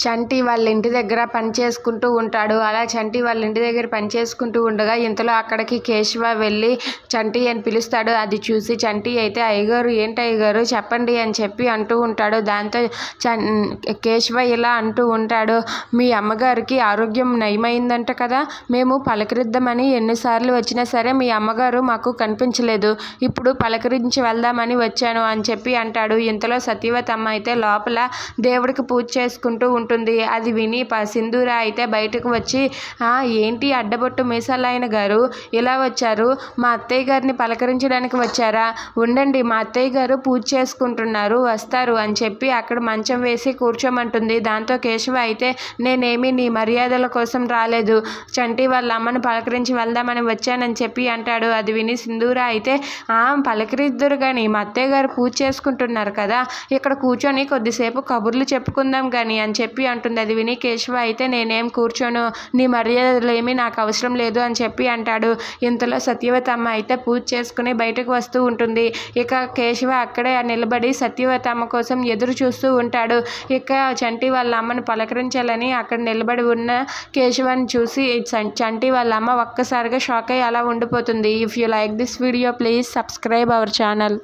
చంటి వాళ్ళ ఇంటి దగ్గర పని చేసుకుంటూ ఉంటాడు. అలా చంటి వాళ్ళ ఇంటి దగ్గర పని చేసుకుంటూ ఉండగా ఇంతలో అక్కడికి కేశవ వెళ్ళి చంటి అని పిలుస్తాడు. అది చూసి చంటి అయితే అయ్యగారు ఏంటి అయ్యగారు? చెప్పండి అని చెప్పి అంటూ ఉంటాడు. దాంతో చన్ కేశవ ఇలా అంటూ ఉంటాడు. మీ అమ్మగారికి ఆరోగ్యం నయమైందంట కదా. మేము పలకరిద్దామని ఎన్నిసార్లు వచ్చినా సరే మీ అమ్మగారు మాకు కనిపించలేదు. ఇప్పుడు పలకరించి వెళ్దామని వచ్చాను అని చెప్పి అంటాడు. ఇంతలో సత్యవతమ్మ అయితే లోపల దేవుడికి పూజ చేసుకుంటూ ఉంటుంది. అది విని ప సింధూర అయితే బయటకు వచ్చి ఏంటి అడ్డబొట్టు మీసాలైన గారు? ఇలా వచ్చారు? మా అత్తయ్య గారిని పలకరించడానికి వచ్చారా? ఉండండి మా అత్తయ్య గారు పూజ చేసుకుంటున్నారు వస్తారు అని చెప్పి అక్కడ మంచం వేసి కూర్చోమంటుంది. దాంతో కేశవ అయితే నేనేమి నీ మర్యాదల కోసం రాలేదు. చంటి వాళ్ళ అమ్మను పలకరించి వెళ్దామని వచ్చానని చెప్పి అంటాడు. అది విని సింధూర అయితే పలకరిద్దరు పలకరిద్దురు కానీ మా అత్తయ్య గారు పూజ చేసుకుంటున్నారు కదా ఇక్కడ కూర్చొని కొద్దిసేపు కబుర్లు చెప్పుకుందాం కానీ అని చెప్పి అంటుంది. అది విని కేశవ అయితే నేనేం కూర్చోను నీ మర్యాదలు ఏమీ నాకు అవసరం లేదు అని చెప్పి అంటాడు. ఇంతలో సత్యవతమ్మ అయితే పూజ చేసుకుని బయటకు వస్తూ ఉంటుంది. ఇక కేశవ అక్కడే నిలబడి సత్యవతమ్మ కోసం ఎదురు చూస్తూ ఉంటాడు. ఇక చంటి వాళ్ళ అమ్మను పలకరించాలని అక్కడ నిలబడి ఉన్న కేశవాన్ని చూసి చంటి వాళ్ళ అమ్మ ఒక్కసారిగా షాక్ అయ్యి అలా ఉండిపోతుంది. If you like this video please subscribe our channel